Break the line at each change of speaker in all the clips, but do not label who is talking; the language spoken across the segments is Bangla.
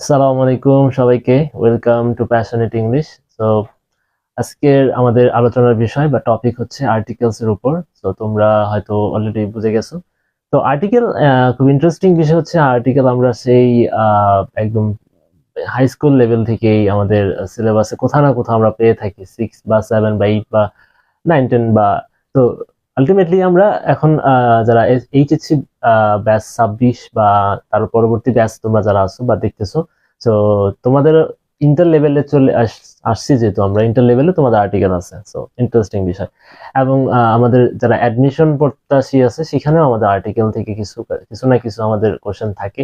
আসসালামু আলাইকুম সবাইকে। ওয়েলকাম টু প্যাশনেট ইংলিশ তো আজকের আমাদের আলোচনার বিষয় বা টপিক হচ্ছে আর্টিকেলস এর উপর। তো তোমরা হয়তো অলরেডি বুঝে গেছো। তো আর্টিকেল খুব ইন্টারেস্টিং বিষয় হচ্ছে আর্টিকেল আমরা সেই একদম হাই স্কুল লেভেল থেকেই আমাদের সিলেবাসে কোথাও না কোথাও আমরা পেয়ে থাকি। সিক্স বা সেভেন বা এইট বা নাইন টেন বা, তো আলটিমেটলি আমরা এখন যারা এইচএসসি ব্যাচ ছাব্বিশ বা তার পরবর্তী ব্যাচ তোমরা যারা আছো বা দেখতেছো তো তোমাদের ইন্টার লেভেলে চলে আস- আসছি যেহেতু আমরা ইন্টার লেভেলে তোমাদের আর্টিকেল আছে সো ইন্টারেস্টিং বিষয়। এবং আমাদের যারা অ্যাডমিশন প্রত্যাশী আছে, সেখানেও আমাদের আর্টিকেল থেকে কিছু কিছু না কিছু আমাদের কোশ্চেন থাকে।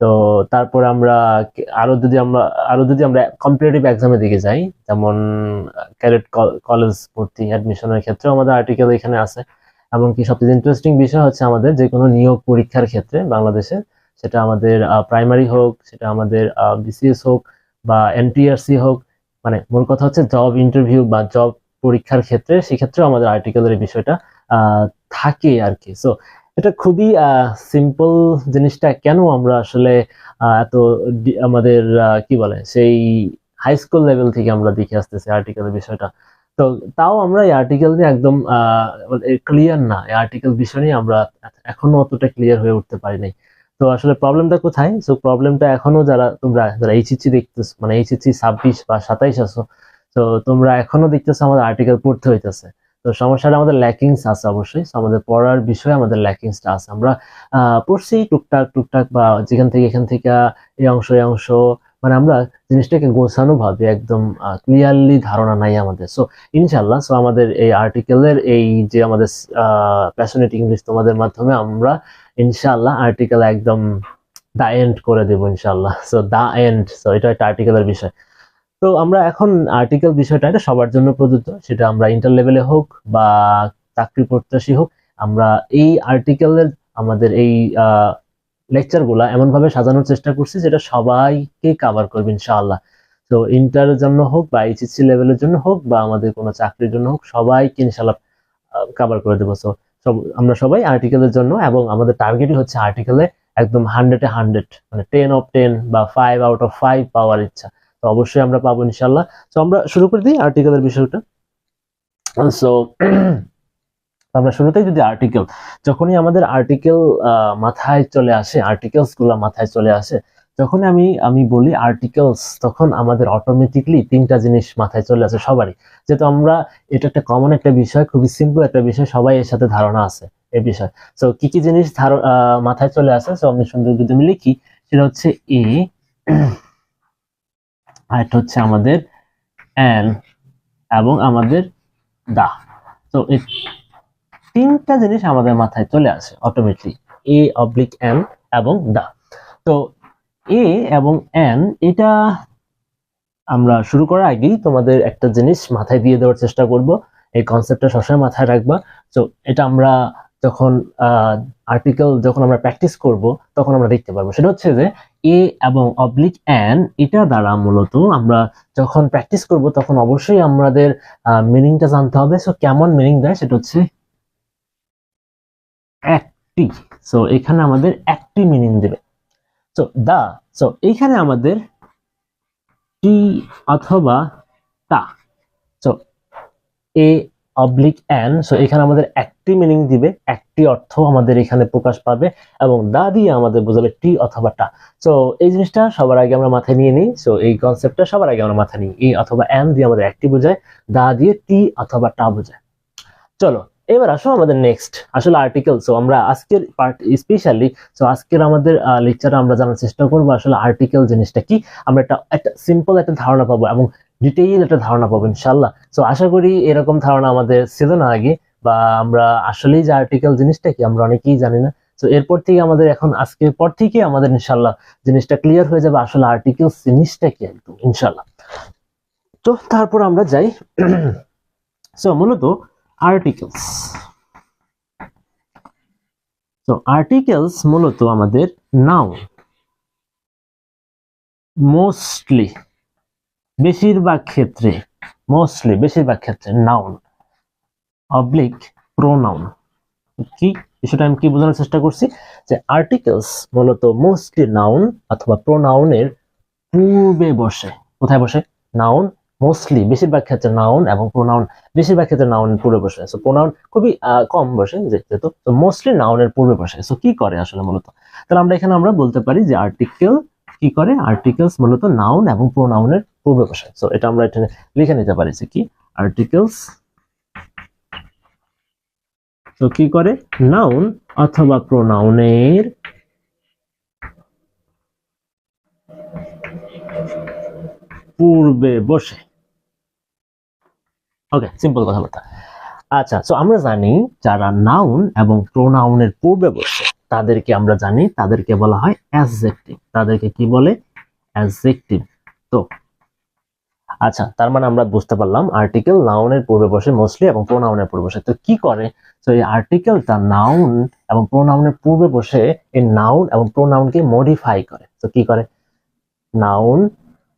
তো, তারপর আমরা আরও যদি আমরা, আরও যদি আমরা কম্পিটিটিভ এক্সামের দিকে যাই, যেমন ক্যাডেট কলেজ ভর্তি অ্যাডমিশনের ক্ষেত্রেও আমাদের আর্টিকেল এখানে আছে। এমনকি সবচেয়ে ইন্টারেস্টিং বিষয় হচ্ছে আমাদের যে কোনো নিয়োগ পরীক্ষার ক্ষেত্রে বাংলাদেশে সেটা আমাদের প্রাইমারি হোক, সেটা আমাদের বিসিএস হোক বা এনটিআরসি হোক মানে মূল কথা হচ্ছে জব ইন্টারভিউ বা জব পরীক্ষার ক্ষেত্রে, সেক্ষেত্রেও আমাদের আর্টিকেলের বিষয়টা থাকে আর কি। সো এটা খুবই সিম্পল জিনিসটা কেন আমরা আসলে এত আমাদের কি বলে, সেই হাই স্কুল লেভেল থেকে আমরা দেখে আসতেছি আর্টিকেলের বিষয়টা। তো তাও আমরা এই আর্টিকেল নিয়ে একদম ক্লিয়ার না। এই আর্টিকেল বিষয় নিয়ে আমরা এখনও অতটা ক্লিয়ার হয়ে উঠতে পারি নাই। তো আসলে প্রবলেমটা কোথায়? সো প্রবলেমটা এখনও যারা, তোমরা যারা এইচএসসি দেখতেছো মানে এইচএসসি ছাব্বিশ বা সাতাইশ আছো, তো তোমরা এখনও দেখতেছো আমাদের আর্টিকেল পড়তে হইতেছে। তো সমস্যাটা আমাদের ল্যাকিংস আছে অবশ্যই। আমাদের পড়ার বিষয়ে আমাদের ল্যাকিংসটা আছে। আমরা পড়ছি টুকটাক টুকটাক বা যেখান থেকে, এখান থেকে, এই অংশ এই অংশ মানে আমরা জিনিসটাকে গোছানো ভাবে একদম ক্লিয়ারলি ধারণা নাই আমাদের। সো ইনশাল্লাহ সো আমাদের এই আর্টিকেলের এই যে আমাদের প্যাশনেট ইংলিশ তোমাদের মাধ্যমে আমরা ইনশাল্লাহ আর্টিকেল একদম দা এন্ড করে দেবো ইনশাল্লাহ সো দা এন্ড সো এটা একটা আর্টিকেলের বিষয়। তো আমরা এখন আর্টিকেল বিষয়টা এটা সবার জন্য প্রযোজ্য। সেটা আমরা ইন্টার লেভেলে হোক বা চাকরি প্রত্যাশী হোক, আমরা এই আর্টিকেলের আমাদের এই লেকচারগুলা এমন ভাবে সাজানোর চেষ্টা করছি যেটা সবাইকে কাভার করবে ইনশাআল্লাহ। তো ইন্টারের জন্য হোক বা এইচএসসি লেভেলের জন্য হোক বা আমাদের কোনো চাকরির জন্য হোক, সবাইকে ইনশাআল্লাহ কাভার করে দেবো। সো সব, আমরা সবাই আর্টিকেলের জন্য এবং আমাদের টার্গেটই হচ্ছে আর্টিকেলে একদম হান্ড্রেডে হান্ড্রেড মানে টেন অফ টেন বা ফাইভ আউট অফ ফাইভ পাওয়ার ইচ্ছা। তো অবশ্যই আমরা পাবো ইনশাল্লাহ তো আমরা শুরু করে দিই আর্টিকেলের বিষয়টা। সো আমরা শুরুতেই যদি আর্টিকেল যখনই আমাদের আর্টিকেল মাথায় চলে আসে আর্টিকেলসগুলা মাথায় চলে আসে যখন আমি আমি বলি আর্টিকেলস তখন আমাদের অটোমেটিকলি তিনটা জিনিস মাথায় চলে আসে সবারই। যেহেতু আমরা, এটা একটা কমন একটা বিষয়, খুবই সিম্পল একটা বিষয়, সবাই এর সাথে ধারণা আছে এই বিষয়। সো কি কি জিনিস মাথায় চলে আসে? সো আমি সুন্দর যদি আমি লিখি, সেটা হচ্ছে এ আর এটা হচ্ছে আমাদের অ্যান এবং আমাদের দা। তো তিনটা জিনিস আমাদের মাথায় চলে আসে অটোমেটিক এ অবলিক এন এবং দা তো এ এবং এন এটা আমরা শুরু করার আগেই তোমাদের একটা জিনিস মাথায় দিয়ে দেওয়ার চেষ্টা করব। এই কনসেপ্টটা সবসময় মাথায় রাখবা। তো এটা আমরা যখন আর্টিকেল যখন আমরা প্র্যাকটিস করব, তখন আমরা দেখতে পারব। সেটা হচ্ছে যে এ এবং অবলিক এন এটা দ্বারা মূলত আমরা যখন প্র্যাকটিস করব, তখন অবশ্যই আমাদের মিনিংটা জানতে হবে। সো কেমন মিনিং দেয়? সেটা হচ্ছে একটি। সো এখানে আমাদের একটি মিনিং দেবে। সো দা সো এইখানে আমাদের টি অথবা তা। So a oblique an so এখানে আমাদের একটি মিনিং দিবে, একটি অর্থ আমাদের এখানে প্রকাশ পাবে, এবং দা দিয়ে আমাদের বোঝাবে টি অথবা টা। সো এই জিনিসটা সবার আগে আমরা মাথায় নিয়ে নিই। সো এই কনসেপ্টটা সবার আগে আমরা মাথায় নিই। এ অথবা অ্যান দিয়ে আমাদের একটি বোঝায় দা দিয়ে টি অথবা টা বোঝায়। চলো এবার আসো আমাদের নেক্সট আসলে আর্টিকেল সো আমরা আজকের পার্ট স্পেশালি সো আজকের আমাদের লেকচারে আমরা জানার চেষ্টা করব আসলে আর্টিকেল জিনিসটা কি। আমরা একটা একটা সিম্পল একটা ধারণা পাবো এবং ডিটেইল একটা ধারণা পাবো ইনশাল্লাহ সো আশা করি এরকম ধারণা আমাদের ছিল না আগে, বা আমরা আসলেই যে আর্টিকেল জিনিসটা কি, আমরা অনেকেই জানি না। তো এরপর থেকে আমাদের এখন, আজকের পর থেকে আমাদের ইনশাল্লাহ জিনিসটা ক্লিয়ার হয়ে যাবে আসলে আর্টিকেল জিনিসটা কি একদম ইনশাল্লাহ তো, তারপর আমরা যাই। সো মূলত আর্টিকেলস তো আর্টিকেলস মূলত আমাদের নাউন মোস্টলি বেশিরভাগ ক্ষেত্রে মোস্টলি বেশিরভাগ ক্ষেত্রে নাউন অবলিক প্রোনাউন কি? বিষয়টা আমি কি বোঝানোর চেষ্টা করছি? যে আর্টিকেলস মূলত মোস্টলি নাউন অথবা প্রোনাউনের পূর্বে বসে। কোথায় বসে? নাউন মোস্টলি বেশিরভাগ ক্ষেত্রে নাউন এবং প্রোনাউন বেশিরভাগ ক্ষেত্রে নাউন পূর্বে বসে। সো প্রোনাউন খুবই কম বসে যেহেতু মোস্টলি নাউনের পূর্বে বসে। সো কি করে আসলে মূলত? তাহলে আমরা এখানে আমরা বলতে পারি যে আর্টিকেল কি করে? আর্টিকেলস মূলত নাউন এবং প্রোনাউনের পূর্বে বসে। সো এটা আমরা এখানে লিখে নিতে পারি যে কি? আর্টিকেলস তো কি করে? নাউন অথবা প্রোনাউনের পূর্বে বসে। ওকে সিম্পল কথাবার্তা। আচ্ছা সো আমরা জানি যারা নাউন এবং প্রোনাউনের পূর্বে বসে, তাদেরকে আমরা জানি, তাদেরকে বলা হয় অ্যাডজেক্টিভ তাদেরকে কি বলে? অ্যাডজেক্টিভ তো আচ্ছা তার মানে আমরা বুঝতে পারলাম আর্টিকেল নাউনের পূর্বে বসে মোস্টলি এবং প্রোনাউনের পূর্বে বসে। তো কি করে? তো এই আর্টিকেলটা নাউন এবং প্রোনাউনের পূর্বে বসে, এই নাউন এবং প্রোনাউনকে মডিফাই করে। তো কি করে? নাউন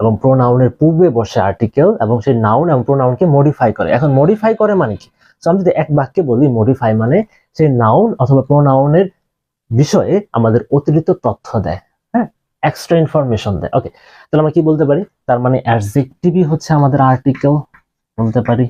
এবং প্রোনাউনের পূর্বে বসে আর্টিকেল এবং সেই নাউন এবং প্রোনাউনকে মডিফাই করে। এখন মডিফাই করে মানে কি? আমি যদি এক বাক্যে বলি মডিফাই মানে সেই নাউন অথবা প্রোনাউনের বিষয়ে আমাদের অতিরিক্ত তথ্য দেয় হ্যাঁ? এক্সট্রা ইনফরমেশন দেয়। ওকে তাহলে আমরা কি বলতে পারি? তার মানে অ্যাডজেক্টিভই হচ্ছে আমাদের আর্টিকেল বলতে পারি।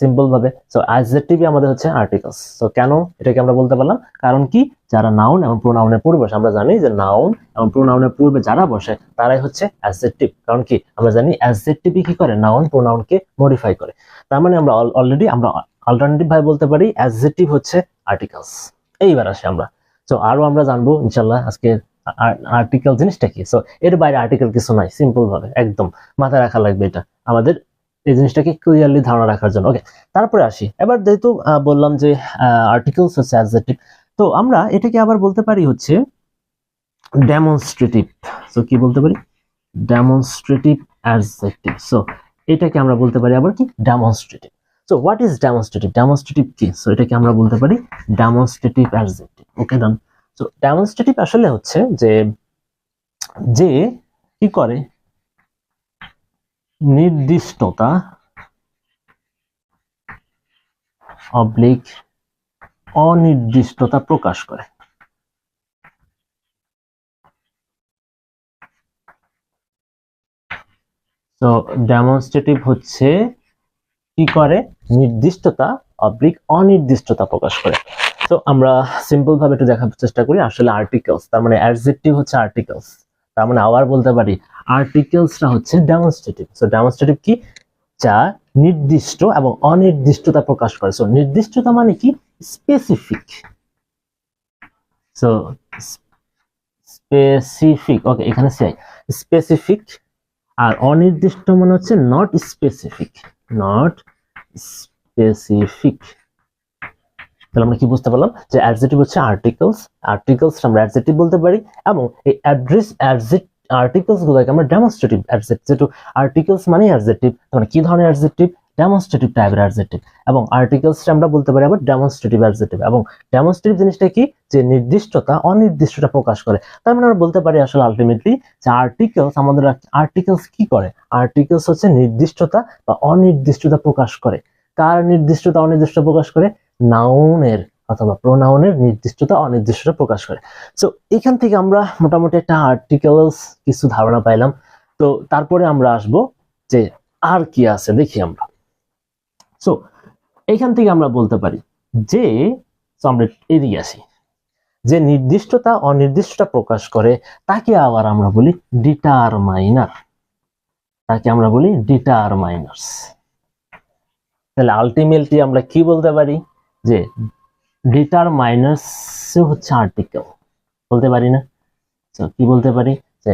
সিম্পল ভাবে। সো অ্যাডজেক্টিভই আমাদের হচ্ছে আর্টিকেলস তো কেন? এটাকে আমরা বলতে পারলাম। কারণ কি? যারা নাউন এবং প্রোনাউনের পূর্বে আমরা জানি যে নাউন এবং প্রোনাউনের পূর্বে যারা বসে, তারাই হচ্ছে অ্যাডজেক্টিভ কারণ কি? আমরা জানি অ্যাডজেক্টিভই কি করে? নাউন প্রোনাউনকে মডিফাই করে। তার মানে আমরা অলরেডি আমরা অল্টারনেটিভ ভাবে বলতে পারি অ্যাডজেক্টিভ হচ্ছে আর্টিকেলস এইবার আসি আমরা। তো আরও আমরা জানব ইনশাল্লাহ আজকে আর্টিকেল জিনিসটা কি? সো এর বাইরে আর্টিকেল কিছু নাই সিম্পল ভাবে, একদম। মাথায় রাখা লাগবে এটা। আমাদের এই জিনিসটাকে ক্লিয়ারলি ধারণা রাখার জন্য। ওকে তারপরে আসি। এবার যেহেতু বললাম যে আর্টিকেলস হচ্ছে অ্যাডজেক্টিভ তো আমরা এটাকে আবার বলতে পারি হচ্ছে ডেমনস্ট্রেটিভ সো কি বলতে পারি? ডেমনস্ট্রেটিভ অ্যাডজেক্টিভ সো এটাকে আমরা বলতে পারি আবার কি? Demonstrative so what is demonstrative demonstrative কি? সো এটাকে আমরা বলতে পারি demonstrative adjective okay done so demonstrative আসলে হচ্ছে যে যে কি করে? নির্দিষ্টতা অবলিক অনির্দিষ্টতা প্রকাশ করে। তো ডেমনস্ট্রেটিভ হচ্ছে কি করে? নির্দিষ্টতা অবলিক অনির্দিষ্টতা প্রকাশ করে। তো আমরা সিম্পল ভাবে একটু দেখার চেষ্টা করি, আসলে আর্টিকেলস তার মানে অ্যাডজেক্টিভ হচ্ছে আর্টিকেলস তার মানে আবার বলতে পারি আর্টিকেলসটা হচ্ছে ডেমনস্ট্রেটিভ সো ডেমনস্ট্রেটিভ কি? যা নির্দিষ্ট এবং অনির্দিষ্টতা প্রকাশ করে। সো নির্দিষ্টতা মানে কি? স্পেসিফিক সো স্পেসিফিক ওকে এখানে চাই স্পেসিফিক আর অনির্দিষ্ট মানে হচ্ছে নট স্পেসিফিক নট স্পেসিফিক তাহলে আমরা কি বুঝতে পারলাম? যে অ্যাডজেক্টিভ হচ্ছে আর্টিকেলস আর্টিকেলস আমরা অ্যাডজেক্টিভ বলতে পারি এবং এই অ্যাড্রেস অ্যাডজেক্ট আর্টিকেলস গুলোকে আমরা ডেমনস্ট্রেটিভ অ্যাডজেক্টিভ যেহেতু আর্টিকেলস মানে অ্যাডজেক্টিভ মানে কি ধরনের অ্যাডজেক্টিভ ডেমনস্ট্রেটিভ টাইপের অ্যাডজেক্টিভ এবং আর্টিকেলস আমরা বলতে পারি আবার ডেমনস্ট্রেটিভ অ্যাডজেক্টিভ এবং ডেমনস্ট্রেটিভ জিনিসটা কি? যে নির্দিষ্টতা, অনির্দিষ্টতা প্রকাশ করে। তার মানে আমরা বলতে পারি আসলে আলটিমেটলি যে আর্টিকেলস আমাদের আর্টিকেলস কি করে? আর্টিকেলস হচ্ছে নির্দিষ্টতা বা অনির্দিষ্টতা প্রকাশ করে। কার নির্দিষ্টতা অনির্দিষ্ট প্রকাশ করে? নাউনের অথবা প্রোনাউনের নির্দিষ্টতা, অনির্দিষ্টতা প্রকাশ করে। সো এখান থেকে আমরা মোটামুটি একটা আর্টিকেলস কিছু ধারণা পাইলাম। তো, তারপরে আমরা আসব যে আর কি আছে, দেখি আমরা। সো এখান থেকে আমরা বলতে পারি যে আমরা এদিকে আসি। যে নির্দিষ্টতা, অনির্দিষ্টতা প্রকাশ করে, তাকে আবার আমরা বলি ডিটারমাইনার তাকে আমরা বলি ডিটারমাইনার্স তাহলে আলটিমেটলি আমরা কি বলতে পারি? যে ডিটারমাইনার্স হচ্ছে আর্টিকেল বলতে পারি না? তো কি বলতে পারি? যে,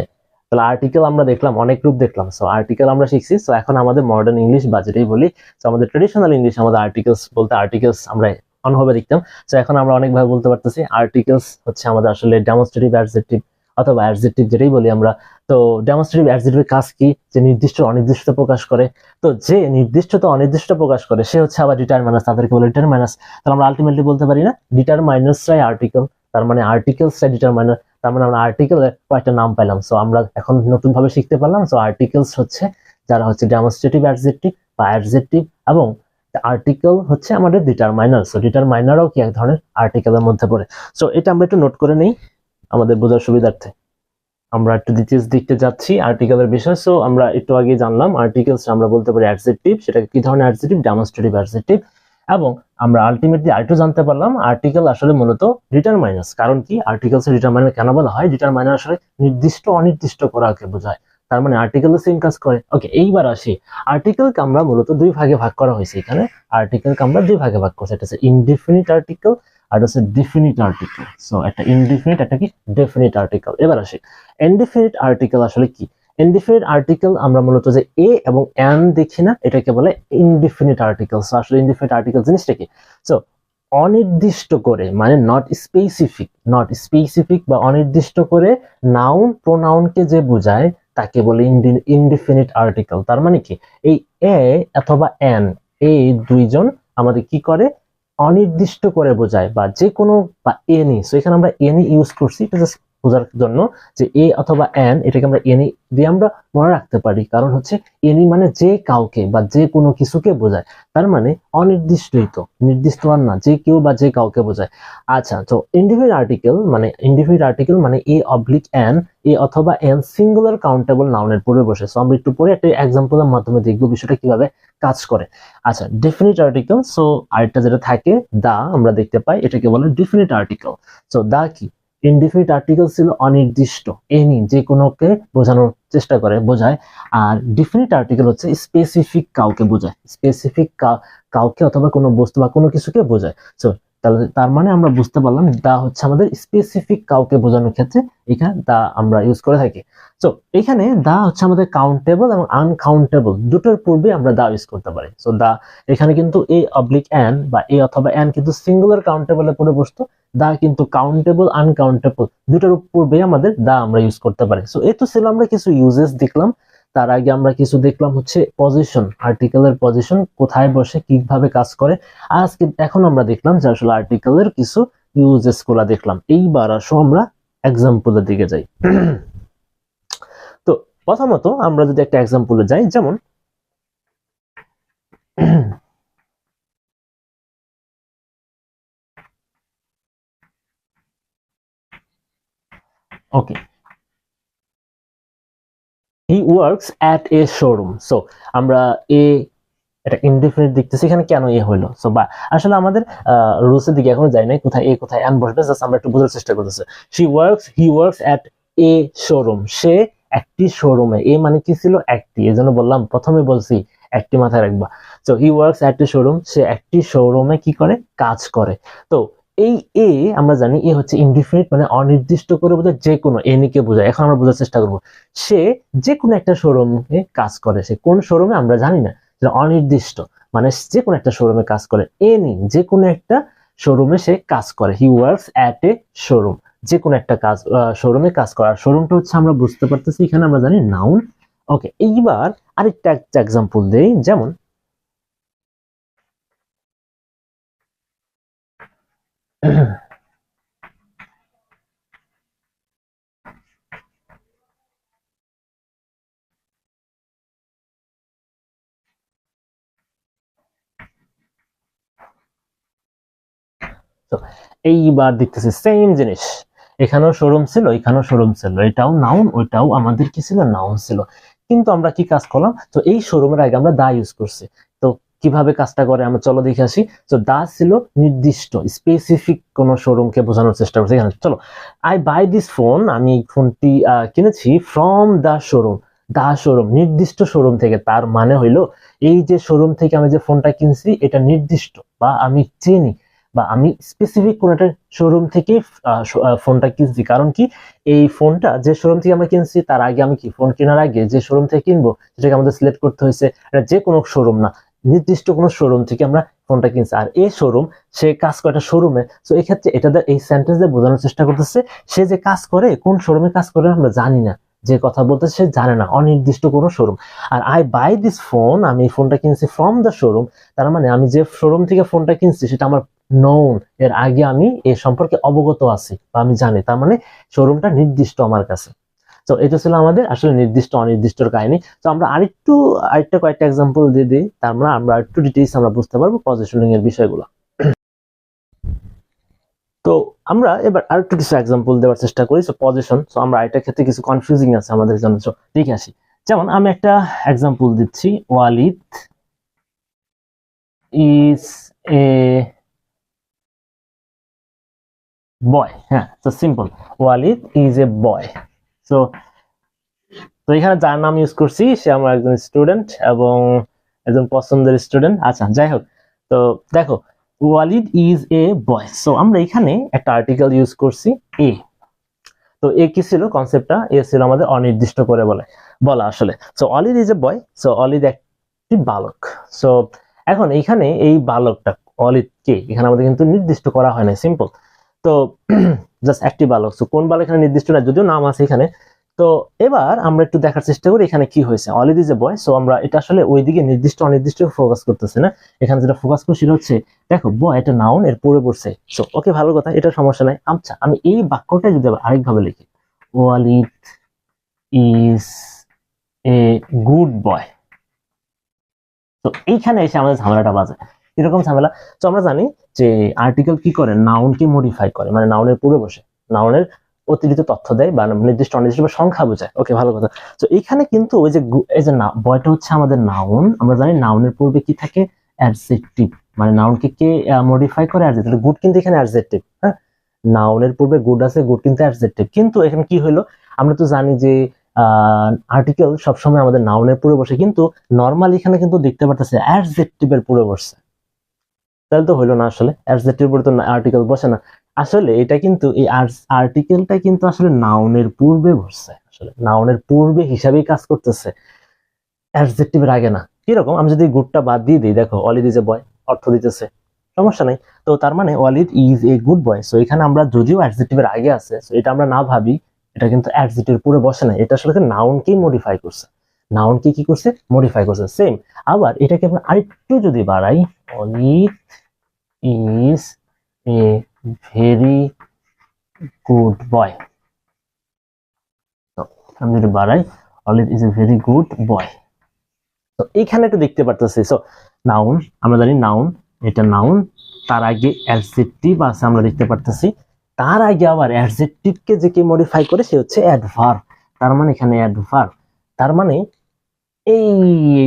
তাহলে আর্টিকেল আমরা দেখলাম, অনেক রূপ দেখলাম। সো আর্টিকেল আমরা শিখছি। সো এখন আমাদের মডার্ন ইংলিশ বাজেটেই বলি। তো আমাদের ট্রেডিশনাল ইংলিশ আমাদের আর্টিকেলস বলতে আর্টিকেলস আমরা অনভাবে দেখতাম। তো এখন আমরা অনেকভাবে বলতে পারতেছি আর্টিকেলস হচ্ছে আমাদের আসলে ডেমনস্ট্রেটিভ অ্যাডজেক্টিভ অথবা অ্যাডজেক্টিভ যেটাই বলি আমরা তো ডেমনস্ট্রেটিভ অ্যাডজেক্টিভের কাজ কি? যে নির্দিষ্ট অনির্দিষ্ট প্রকাশ করে। তো যে নির্দিষ্টতা অনির্দিষ্ট প্রকাশ করে, সে হচ্ছে আবার ডিটারমাইনাস তাদেরকে বলে ডিটারমাইনাস তাহলে আমরা আলটিমেটলি বলতে পারি না ডিটারমাইনাসরাই আর্টিকেল তার মানে আর্টিকেলসরাই ডিটারমাইনার তার মানে আমরা আর্টিকেলের কয়েকটা নাম পেলাম। সো আমরা এখন নতুন ভাবে শিখতে পারলাম সো আর্টিকেলস হচ্ছে যারা হচ্ছে ডেমনস্ট্রেটিভ অ্যাডজেক্টিভ বা অ্যাডজেক্টিভ এবং আর্টিকেল হচ্ছে আমাদের ডিটারমাইনার সো ডিটারমাইনারও কি এক ধরনের আর্টিকেলের মধ্যে পড়ে। সো এটা আমরা একটু নোট করে নেই আমাদের বোঝার সুবিধার্থে। আমরা একটু ডিটেলস দিকতে যাচ্ছি আর্টিকেলের বিষয়। সো আমরা একটু আগে জানলাম আর্টিকেলস আমরা বলতে পারি অ্যাডজেক্টিভ সেটা কি ধরনের অ্যাডজেক্টিভ ডেমনস্ট্রেটিভ অ্যাডজেক্টিভ এবং আমরা আলটিমেটলি আরেকটু জানতে পারলাম আর্টিকেল আসলে মূলত ডিটারমাইনাস কারণ কি? আর্টিকেলস ডিটারমাইনার কেন বলা হয়? ডিটারমাইনার আসলে নির্দিষ্ট, অনির্দিষ্ট করাকে বোঝায়। তার মানে আর্টিকেল সেম কাজ করে। ওকে এইবার আসি। আর্টিকেলকে আমরা মূলত দুই ভাগে ভাগ করা হয়েছে এখানে। আর্টিকেলকে আমরা দুই ভাগে ভাগ করছি এটা হচ্ছে ইনডিফিনিট আর্টিকেল আর হচ্ছে ডিফিনিট আর্টিকেল। সো একটা ইনডিফিনিট, একটা কি? Definite article. এবার আসি। ইনডিফিনিট আর্টিকেল আসলে কি? ইনডিফিনিট আর্টিকেল আমরা মূলত যে এ এবং এন দেখি না, এটাকে বলে ইনডিফিনিট আর্টিকেল। সো আসলে ইনডিফিনিট আর্টিকেল জিনিসটা কি? সো অনির্দিষ্ট করে মানে নট স্পেসিফিক নট স্পেসিফিক বা অনির্দিষ্ট করে নাউন প্রোনাউনকে যে বোঝায়, তাকে বলে ইনডিফিনিট আর্টিকেল। তার মানে কি? এই এ অথবা এন এই দুইজন আমাদের কি করে? অনির্দিষ্ট করে বোঝায় বা যে কোনো বা এনি সো এখানে আমরা এনি ইউজ করছি, এটা জাস্ট বোঝার জন্য যে এ অথবা এন এটাকে আমরা এনি দিয়ে আমরা মনে রাখতে পারি। কারণ হচ্ছে এনি মানে যে কাউকে বা যে কোনো কিছুকে বোঝায়। তার মানে অনির্দিষ্টই তো, নির্দিষ্ট আর না, যে কেউ বা যে কাউকে বোঝায়। আচ্ছা তো ইন্ডিভিড আর্টিকেল মানে ইন্ডিভিড আর্টিকেল মানে এ অবলিক এন এ অথবা এন সিঙ্গুলার কাউন্টেবল নাউনের পরে বসে। সো আমরা একটু পরে একটা এক্সাম্পলের মাধ্যমে দেখব বিষয়টা কীভাবে কাজ করে। আচ্ছা ডেফিনিট আর্টিকেল সো আরেকটা যেটা থাকে, দা, আমরা দেখতে পাই, এটাকে বলে ডেফিনিট আর্টিকেল সো দা কি? ইনডিফিনিট আর্টিকেল ছিল অনির্দিষ্ট এনি যে কোনোকে বোঝানোর চেষ্টা করে, বোঝায়। আর ডিফিনিট আর্টিকেল হচ্ছে স্পেসিফিক কাউকে বোঝায়। স্পেসিফিক কাউকে অথবা কোনো বস্তু বা কোনো কিছুকে বোঝায়। সো তাহলে তার মানে আমরা বুঝতে পারলাম দা হচ্ছে আমাদের স্পেসিফিক কাউকে বোঝানোর ক্ষেত্রে এখানে দা আমরা ইউজ করে থাকি। সো এখানে দা হচ্ছে আমাদের কাউন্টেবল এবং আনকাউন্টেবল দুটোর পূর্বে আমরা দা ইউজ করতে পারি। সো দা এখানে কিন্তু এ অবলিক এন বা এ অথবা এন কিন্তু সিঙ্গুলার কাউন্টেবলের পরে বসতো দা কিন্তু কাউন্টেবল আনকাউন্টেবল দুটোর পূর্বে আমাদের দা আমরা ইউজ করতে পারি। সো এ তো ছিল আমরা কিছু ইউজেস দেখলাম। তার আগে আমরা কিছু দেখলাম হচ্ছে পজিশন আর্টিকেলের পজিশন কোথায় বসে, কীভাবে কাজ করে। আজকে এখন আমরা দেখলাম যে আসলে আর্টিকেলের কিছু ইউজেসগুলা দেখলাম। এইবার আসো আমরা এক্সাম্পলের দিকে যাই। তো প্রথমত আমরা যদি একটা এক্সাম্পলে যাই, যেমন okay he works at a showroom so আমরা এ এটা ইনডিফিনিট দেখতেছি। এখানে কেন এ হইল? সো বা আসলে আমাদের রুলসের দিকে এখনও যাই নাই। কোথায় এ কোথায় এন বসবে? জাস্ট আমরা একটু বোঝার চেষ্টা করতেছি। She works he works at a showroom সে একটি শোরুমে এ মানে কি ছিল? একটি। এই জন্য বললাম, প্রথমে বলছি, একটি মাথায় রাখবা। তো he works at a showroom সে একটি শোরুমে কি করে? কাজ করে। তো এই এ আমরা জানি এ হচ্ছে ইনডিফিনিট মানে অনির্দিষ্ট করে বোঝায় যে কোনো এনিকে বোঝায়। এখন আমরা বোঝার চেষ্টা করব। সে যে কোনো একটা শোরুমে কাজ করে। সে কোন শোরুমে আমরা জানি না অনির্দিষ্ট। মানে যে কোনো একটা শোরুমে কাজ করে। এনি যে কোনো একটা শোরুমে সে কাজ করে। He works at a showroom যে কোনো একটা কাজ শোরুমে কাজ করার শোরুমটা হচ্ছে আমরা বুঝতে পারতেছি, এখানে আমরা জানি নাউন ওকে এইবার আরেকটা একটা এক্সাম্পল দেই। যেমন তো এইবার দেখতেছি সেম জিনিস। এখানেও শোরুম ছিল, এখানেও শোরুম ছিল। এটাও নাউন ওইটাও আমাদের কি ছিল? নাউন ছিল। কিন্তু আমরা কি কাজ করলাম? তো এই শোরুমের আগে আমরা দা ইউজ করছি। তো কীভাবে কাজটা করে? আমরা চলো দেখে আসি। তো দা ছিল নির্দিষ্ট স্পেসিফিক কোন শোরুমকে বোঝানোর চেষ্টা করছি। এখানে চলো। আই বাই দিস ফোন আমি ফোনটি কিনেছি from the showroom the showroom নির্দিষ্ট শোরুম থেকে। তার মানে হইল, এই যে শোরুম থেকে আমি যে ফোনটা কিনছি, এটা নির্দিষ্ট বা আমি চিনি বা আমি স্পেসিফিক কোন একটা শোরুম থেকে ফোনটা কিনছি। কারণ কি? এই ফোনটা যে শোরুম থেকে আমরা কিনছি, তার আগে আমি কি? ফোন কেনার আগে যে শোরুম থেকে কিনবো, সেটাকে আমাদের সিলেক্ট করতে হয়েছে। এটা যে কোনো শোরুম না। নির্দিষ্ট কোনো শোরুম থেকে আমরা ফোনটা কিনছি। আর এই শোরুম সে কাজ করে একটা শোরুমে তো এই ক্ষেত্রে এটা এই সেন্টেন্স দিয়ে বোঝানোর চেষ্টা করতেছে, সে যে কাজ করে, কোন শোরুমে কাজ করে আমরা জানি না। যে কথা বলতে সে জানে না, অনির্দিষ্ট কোনো শোরুম আর আই বাই দিস ফোন আমি এই ফোনটা কিনছি ফ্রম দ্য শোরুম তার মানে আমি যে শোরুম থেকে ফোনটা কিনছি, সেটা আমার নোন এর আগে আমি এ সম্পর্কে অবগত আছি, বা আমি জানি, তার মানে শোরুমটা নির্দিষ্ট আমার কাছে। তো এটা ছিল আমাদের আসলে নির্দিষ্ট অনির্দিষ্টর কাহিনী। তো আমরা আরেকটু, আরেকটা কয়েকটা এক্সাম্পল দিয়ে দিই। তার মানে আমরা একটু ডিটেইলস আমরা বুঝতে পারব পজিশনিং এর বিষয়গুলো। তো আমরা এবার আরেকটু কিছু এক্সাম্পল দেওয়ার চেষ্টা করি। সো পজিশন সো আমরা এটার ক্ষেত্রে কিছু কনফিউজিং আছে আমাদের জন্য। সো ঠিক আসি। যেমন আমি একটা এক্সাম্পল দিচ্ছি। ওয়ালিদ ইজ এ বয় হ্যাঁ তো simple Walid is a boy so তো এখানে যার নাম ইউজ করছি, সে আমার একজন স্টুডেন্ট এবং একজন পছন্দের স্টুডেন্ট আচ্ছা যাই হোক। তো দেখো Walid is a boy so আমরা এখানে একটা আর্টিকেল ইউজ করছি এ তো এ কি ছিল? কনসেপ্টটা এ ছিল আমাদের অনির্দিষ্ট করে বলে, বলা আসলে। So Walid is a boy so Walid একটি বালক। সো এখন এইখানে এই বালকটা অলিদ কে, এখানে আমাদের কিন্তু নির্দিষ্ট করা হয় না সিম্পল তো জাস্ট একটি বালক। সো কোন বালক এখানে নির্দিষ্ট না, যদিও নাম আছে এখানে। তো এবার আমরা একটু দেখার চেষ্টা করি এখানে কি হয়েছে। ইজ এ বয় সো আমরা এটা আসলে ওইদিকে নির্দিষ্ট, অনির্দিষ্ট ফোকাস করতেছি না। এখানে যেটা ফোকাস করছি সেটা হচ্ছে, দেখো বয় এটা নাউন এর পরে পড়ছে। সো ওকে ভালো কথা, এটা সমস্যা নাই। আচ্ছা আমি এই বাক্যটা যদি আবার আরেকভাবে লিখি। Walid is a good boy তো এইখানে এসে আমাদের ঝামেলাটা বাজে। এরকম ঝামেলা। তো আমরা জানি যে আর্টিকেল কি করে? নাউনকে মডিফাই করে। মানে নাউনের পূর্বে বসে। নাউনের অতিরিক্ত তথ্য দেয় বা নির্দিষ্ট অনির্দিষ্ট বা সংখ্যা বোঝায়। ওকে ভালো কথা। তো এখানে কিন্তু ওই যে এই যে বয়টা হচ্ছে আমাদের নাউন আমরা জানি নাউনের পূর্বে কি থাকে? অ্যাডজেক্টিভ মানে নাউনকে কে মডিফাই করে অ্যাডজেক্টিভ গুড কিন্তু এখানে অ্যাডজেক্টিভ হ্যাঁ? নাউনের পূর্বে গুড আছে গুড কিন্তু অ্যাডজেক্টিভ কিন্তু এখানে কি হলো? আমরা তো জানি যে আর্টিকেল সবসময় আমাদের নাউনের পূর্বে বসে। কিন্তু নর্মালি এখানে কিন্তু দেখতে পারতেছে অ্যাডজেক্টিভের পূর্বে বসছে। তাহলে তো হইল না আসলে। অ্যাডজেক্টিভ পরে তো আর্টিকেল বসে না। আসলে এটা কিন্তু এই আর্টিকেলটা কিন্তু আসলে নাউনের পূর্বে বসছে আসলে নাউনের পূর্বে হিসাবেই কাজ করতেছে। অ্যাডজেক্টিভের আগে না। কীরকম? আমি যদি গুডটা বাদ দিয়ে দিই, দেখো অলিদ ইজ এ বয় অর্থ দিতেছে। সমস্যা নাই। তো তার মানে Walid is a good boy so এখানে আমরা যদিও অ্যাডজেক্টিভের আগে আছে, so এটা আমরা না ভাবি, এটা কিন্তু অ্যাডজেক্টিভের পুরো বসে না এটা আসলে নাউনকেই মডিফাই করছে। নাউনকে কি করছে? মডিফাই করছে। সেম আবার এটাকে আমরা আরেকটু যদি বাড়াই Walid is a very good boy. আমি যদি বাড়াই Walid is a very good boy. তো এখানে একটু দেখতে পারতেছি। সো নাউন আমরা জানি নাউন এটা নাউন তার আগে অ্যাডজেক্টিভ আছে আমরা দেখতে পারতেছি। তার আগে আবার অ্যাডজেক্টিভকে যে কে মডিফাই করে, সে হচ্ছে অ্যাডভার্ব তার মানে এখানে অ্যাডভার্ব তার মানে এই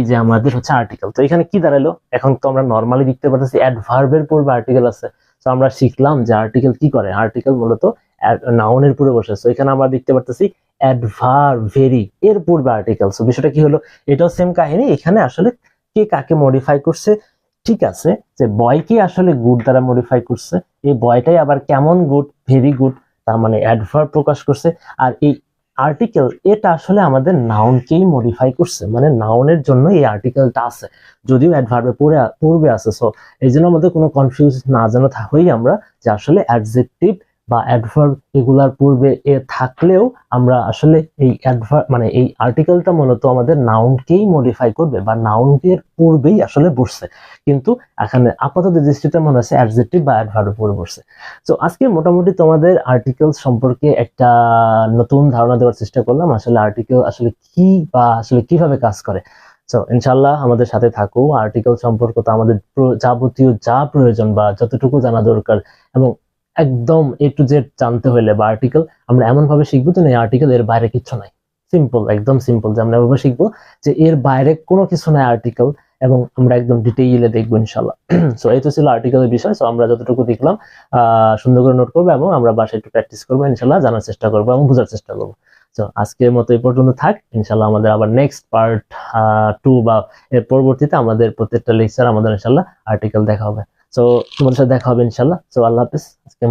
যে আমাদের হচ্ছে আর্টিকেল তো এখানে কি দাঁড়াল? এখন তো আমরা নর্মালি দেখতে পারতেছি অ্যাডভার্বের পূর্বে আর্টিকেল আছে। তো আমরা শিখলাম যে আর্টিকেল কি করে? আর্টিকেল মূলত নাউনের পূর্বে বসে। তো এখানে আমরা দেখতে পারতেছি অ্যাডভার্ব ভেরি এর পূর্বে আর্টিকেল তো বিষয়টা কি হলো? এটাও সেম কাহিনী। এখানে আসলে কে কাকে মডিফাই করছে? ঠিক আছে, যে বয়কে আসলে গুড দ্বারা মডিফাই করছে। এই বয়টাই আবার কেমন গুড ভেরি গুড তার মানে অ্যাডভার্ব প্রকাশ করছে। আর এই আর্টিকেল এটা আসলে আমাদের নাউনকেই মডিফাই করছে। মানে নাউনের জন্য এই আর্টিকেলটা আছে। যদিও অ্যাডভার্বে পড়ে পূর্বে আছে। সো এই জন্য আমাদের কোনো কনফিউজ না যেন হই আমরা যে আসলে অ্যাডজেক্টিভ বা অ্যাডভার্ব এগুলার পূর্বে এ থাকলেও আমরা আসলে এই অ্যাডভার্ব মানে এই আর্টিকেলটা মূলত আমাদের নাউনকেই মডিফাই করবে বা নাউনের পূর্বেই আসলে বসছে। কিন্তু এখানে আপাতত দৃষ্টিতে মনে হচ্ছে অ্যাডজেক্টিভ বা অ্যাডভার্বের পূর্বে বসছে। তো আজকে মোটামুটি তোমাদের আর্টিকেল সম্পর্কে একটা নতুন ধারণা দেওয়ার চেষ্টা করলাম, আসলে আর্টিকেল আসলে কি বা আসলে কীভাবে কাজ করে। তো ইনশাল্লাহ আমাদের সাথে থাকো আর্টিকেল সম্পর্ক তো আমাদের যাবতীয় যা প্রয়োজন বা যতটুকু জানা দরকার এবং একদম এ টু জেড জানতে হলে বা আর্টিকেল আমরা এমন ভাবে শিখব যে আর্টিকেল এর বাইরে কিছু নাই। সিম্পল একদম সিম্পল যে আমরা এভাবে শিখব যে এর বাইরে কোনো কিছু নাই আর্টিকেল এবং আমরা একদম ডিটেইলে দেখব ইনশাল্লাহ সো এই তো ছিল আর্টিকেলের বিষয়। সো আমরা যতটুকু দেখলাম সুন্দর করে নোট করব এবং আমরা বাসায় একটু প্র্যাকটিস করব ইনশাল্লাহ জানার চেষ্টা করব এবং বোঝার চেষ্টা করব। তো আজকের মতো এই পর্যন্ত থাক। ইনশাল্লাহ আমাদের আবার নেক্সট পার্ট টু বা এর পরবর্তীতে আমাদের প্রত্যেকটা লেকচার আমাদের ইনশাল্লাহ আর্টিকেল দেখা হবে। সো তোমাদের সাথে দেখা হবে ইনশাল্লাহ। আল্লাহ হাফিজ। আজকের